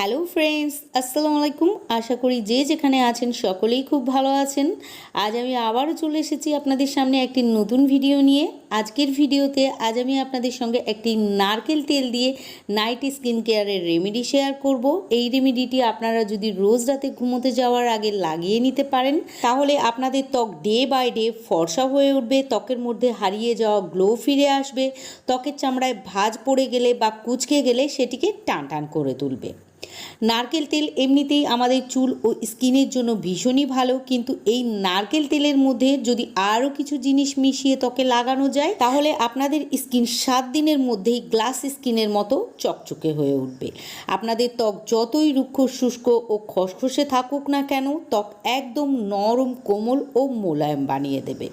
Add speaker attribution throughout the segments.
Speaker 1: Hello friends আসসালামু আলাইকুম আশা করি যে যেখানে আছেন সকলেই খুব ভালো আছেন। আজ আমি আবারও চলে এসেছি আপনাদের সামনে একটি নতুন ভিডিও নিয়ে। আজকের ভিডিওতে আজ আমি আপনাদের সঙ্গে একটি নারকেল তেল দিয়ে নাইট স্কিন কেয়ারের রেমেডি শেয়ার করব। এই রেমেডিটি আপনারা যদি রোজ রাতে ঘুমোতে যাওয়ার আগে লাগিয়ে নিতে পারেন, তাহলে আপনাদের ত্বক ডে বাই ডে ফর্সা হয়ে উঠবে, ত্বকের মধ্যে হারিয়ে যাওয়া গ্লো ফিরে আসবে, ত্বকের চামড়ায় ভাঁজ পড়ে গেলে বা কুচকে গেলে সেটিকে টান টান করে তুলবে। নারকেল তেল এমনিতেই আমাদের চুল ও স্কিনের জন্য ভীষণই ভালো, কিন্তু এই নারকেল তেলের মধ্যে যদি আরও কিছু জিনিস মিশিয়ে ত্বকে লাগানো যায়, তাহলে আপনাদের স্কিন সাত দিনের মধ্যেই গ্লাস স্কিনের মতো চকচকে হয়ে উঠবে। আপনাদের ত্বক যতই রুক্ষ, শুষ্ক ও খসখসে থাকুক না কেন, ত্বক একদম নরম, কোমল ও মোলায়েম বানিয়ে দেবে।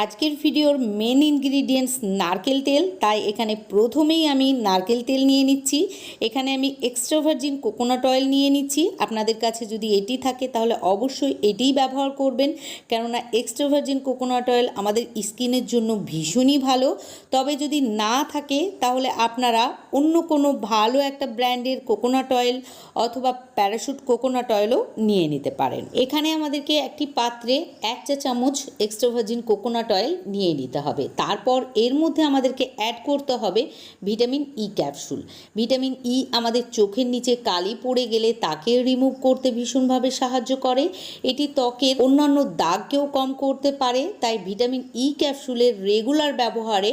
Speaker 1: আজকের ভিডিওর মেন ইনগ্রিডিয়েন্টস নারকেল তেল, তাই এখানে প্রথমেই আমি নারকেল তেল নিয়ে নিচ্ছি। এখানে আমি এক্সট্রা ভার্জিন কোকোনাট অয়েল নিয়ে নিচ্ছি। আপনাদের কাছে যদি এটি থাকে, তাহলে অবশ্যই এটিই ব্যবহার করবেন। কেননা এক্সট্রা ভার্জিন কোকোনাট অয়েল আমাদের স্কিনের জন্য ভীষণই ভালো। তবে যদি না থাকে, তাহলে আপনারা অন্য কোনো ভালো একটা ব্র্যান্ডের কোকোনাট অয়েল অথবা প্যারাশুট কোকোনাট অয়েলও নিয়ে নিতে পারেন। এখানে আমাদেরকে একটি পাত্রে এক চা চামচ এক্সট্রা ভার্জিন কোকোনাট অয়েল নিয়ে নিতে হবে। তারপর এর মধ্যে আমাদেরকে অ্যাড করতে হবে vitamin E capsule vitamin E আমাদের চোখের নিচে কালি পড়ে গেলে তাকে রিমুভ করতে ভীষণভাবে সাহায্য করে। এটি ত্বকের অন্যান্য দাগকেও কম করতে পারে। তাই ভিটামিন ই ক্যাপসুলের রেগুলার ব্যবহারে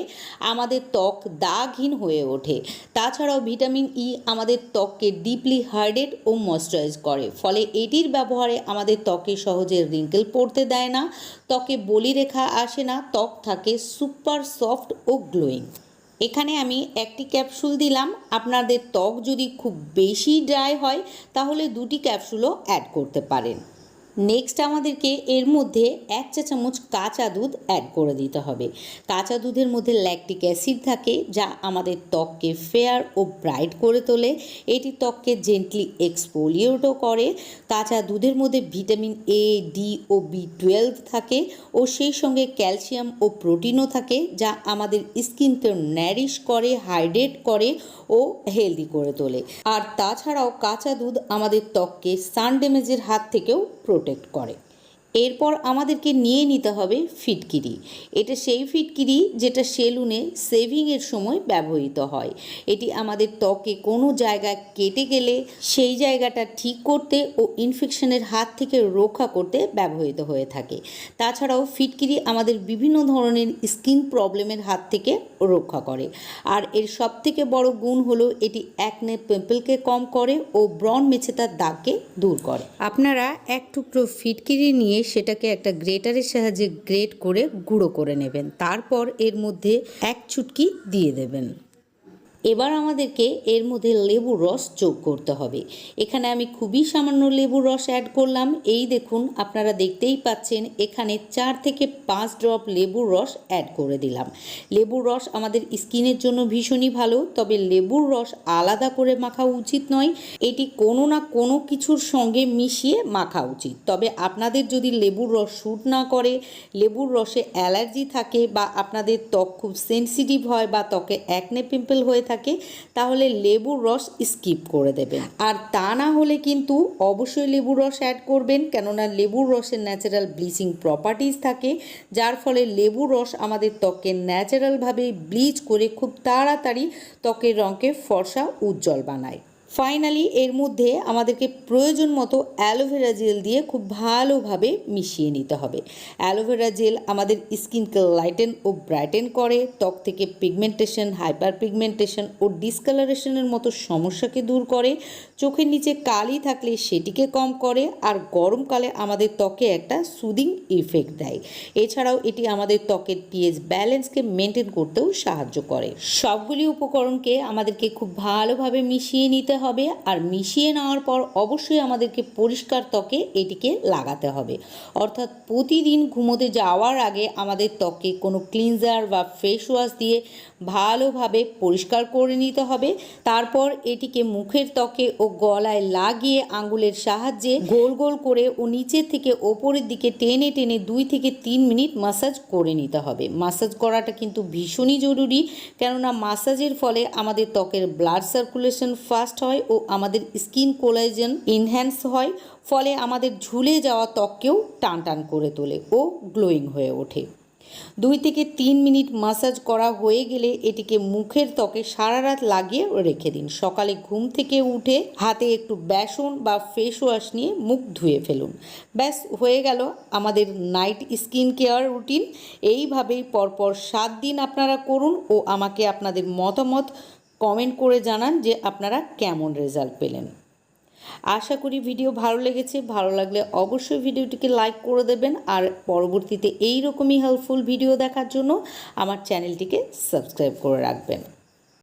Speaker 1: আমাদের ত্বক দাগহীন হয়ে ওঠে। তাছাড়াও ভিটামিন ই আমাদের ত্বককে ডিপলি হার্ডেড ও ময়শ্চারাইজ করে। ফলে এটির ব্যবহারে আমাদের ত্বকে সহজে রিঙ্কেল পড়তে দেয় না। ত্বকে বলিরেখা আসে না, ত্বক থাকে সুপার সফট ও গ্লোয়িং। এখানে আমি একটি ক্যাপসুল দিলাম। আপনাদের ত্বক যদি খুব বেশি ড্রাই হয়, তাহলে দুটি ক্যাপসুলও অ্যাড করতে পারেন। নেক্সট আমাদেরকে এর মধ্যে এক চা চামচ কাঁচা দুধ অ্যাড করে দিতে হবে। কাঁচা দুধের মধ্যে ল্যাকটিক অ্যাসিড থাকে, যা আমাদের ত্বককে ফেয়ার ও ব্রাইট করে তোলে। এটি ত্বককে জেন্টলি এক্সপোলিয়েটও করে। কাঁচা দুধের মধ্যে ভিটামিন এ ডি ও বি টুয়েলভ থাকে ও সেই সঙ্গে ক্যালসিয়াম ও প্রোটিনও থাকে, যা আমাদের স্কিনকে ন্যারিশ করে হাইড্রেট করে ও হেলদি করে তোলে। আর তাছাড়াও কাঁচা দুধ আমাদের ত্বককে সান ড্যামেজের হাত থেকেও প্রোটেক্ট করে। এরপর আমাদেরকে নিয়ে নিতে হবে ফিটকিরি। এটা সেই ফিটকিরি যেটা সেলুনে সেভিংয়ের সময় ব্যবহৃত হয়। এটি আমাদের ত্বকে কোনো জায়গায় কেটে গেলে সেই জায়গাটা ঠিক করতে ও ইনফেকশনের হাত থেকে রক্ষা করতে ব্যবহৃত হয়ে থাকে। তাছাড়াও ফিটকিরি আমাদের বিভিন্ন ধরনের স্কিন প্রবলেমের হাত থেকে রক্ষা করে। আর এর সবথেকে বড় গুণ হলো এটি একনে পিম্পলকে কম করে ও ব্রণ মেছেতার দাগকে দূর করে। আপনারা এক টুকরো ফিটকিরি নিয়ে সেটাকে একটা গ্রেটারের সাহায্যে গ্রেট করে গুঁড়ো করে নেবেন। তারপর এর মধ্যে এক চুটকি দিয়ে দেবেন। এবার আমাদেরকে এর মধ্যে লেবুর রস যোগ করতে হবে। এখানে আমি খুবই সামান্য লেবুর রস অ্যাড করলাম। এই দেখুন, আপনারা দেখতেই পাচ্ছেন, এখানে চার থেকে পাঁচ ড্রপ লেবুর রস অ্যাড করে দিলাম। লেবুর রস আমাদের স্কিনের জন্য ভীষণই ভালো, তবে লেবুর রস আলাদা করে মাখা উচিত নয়। এটি কোনো না কোনো কিছুর সঙ্গে মিশিয়ে মাখা উচিত। তবে আপনাদের যদি লেবুর রস শ্যুট না করে, লেবুর রসে অ্যালার্জি থাকে বা আপনাদের ত্বক খুব সেন্সিটিভ হয় বা ত্বকে অ্যাকনে পিম্পল হয়ে থাকে তাহলে লেবুর রস স্কিপ করে দেবেন। আর তা না হলে কিন্তু অবশ্যই লেবুর রস অ্যাড করবেন, কেননা লেবুর রসের ন্যাচারাল ব্লিচিং প্রপার্টিজ থাকে, যার ফলে লেবুর রস আমাদের ত্বকে ন্যাচারালভাবে ব্লিচ করে খুব তাড়াতাড়ি ত্বকের রঙকে ফর্সা উজ্জ্বল বানায়। ফাইনালি এর মধ্যে আমাদেরকে প্রয়োজন মতো অ্যালোভেরা জেল দিয়ে খুব ভালোভাবে মিশিয়ে নিতে হবে। অ্যালোভেরা জেল আমাদের স্কিনকে লাইটেন ও ব্রাইটেন করে, ত্বক থেকে পিগমেন্টেশন হাইপার পিগমেন্টেশন ও ডিসকালারেশনের মতো সমস্যাকে দূর করে, চোখের নিচে কালি থাকলে সেটিকে কম করে, আর গরমকালে আমাদের ত্বকে একটা সুদিং ইফেক্ট দেয়। এছাড়াও এটি আমাদের ত্বকের পিএইচ ব্যালেন্সকে মেনটেন করতেও সাহায্য করে। সবগুলি উপকরণকে আমাদেরকে খুব ভালোভাবে মিশিয়ে নিতে হবে আর মিশিয়ে নেওয়ার পর অবশ্যই আমাদেরকে পরিষ্কার ত্বকে এটিকে লাগাতে হবে। অর্থাৎ প্রতিদিন ঘুমোতে যাওয়ার আগে আমাদের ত্বকে কোনো ক্লিনজার বা ফেস ওয়াশ দিয়ে ভালোভাবে পরিষ্কার করে নিতে হবে। তারপর এটিকে মুখের ত্বকে ও গলায় লাগিয়ে আঙ্গুলের সাহায্যে গোল গোল করে ও নিচের থেকে ওপরের দিকে টেনে টেনে দুই থেকে তিন মিনিট মাসাজ করে নিতে হবে। মাসাজ করাটা কিন্তু ভীষণই জরুরি, কেননা মাসাজের ফলে আমাদের ত্বকের ব্লাড সার্কুলেশন ফাস্ট হয় ও আমাদের স্কিন কোলাজেন ইনহ্যান্স হয়, ফলে আমাদের ঝুলে যাওয়া ত্বককেও টান টান করে তোলে ও গ্লোয়িং হয়ে ওঠে। দুই থেকে তিন মিনিট মাসাজ করা হয়ে গেলে এটিকে মুখের ত্বকে সারা রাত লাগিয়ে রেখে দিন। সকালে ঘুম থেকে উঠে হাতে একটু বেসন বা ফেস ওয়াশ নিয়ে মুখ ধুয়ে ফেলুন। ব্যাস, হয়ে গেল আমাদের নাইট স্কিন কেয়ার রুটিন এইভাবেই পরপর সাত দিন আপনারা করুন ও আমাকে আপনাদের মতামত কমেন্ট করে জানান যে আপনারা কেমন রেজাল্ট পেলেন। আশা করি ভিডিও ভালো লেগেছে। ভালো লাগলে অবশ্যই ভিডিওটিকে লাইক করে দেবেন আর পরবর্তীতে এই রকমই হেল্পফুল ভিডিও দেখার জন্য আমার চ্যানেলটিকে সাবস্ক্রাইব করে রাখবেন।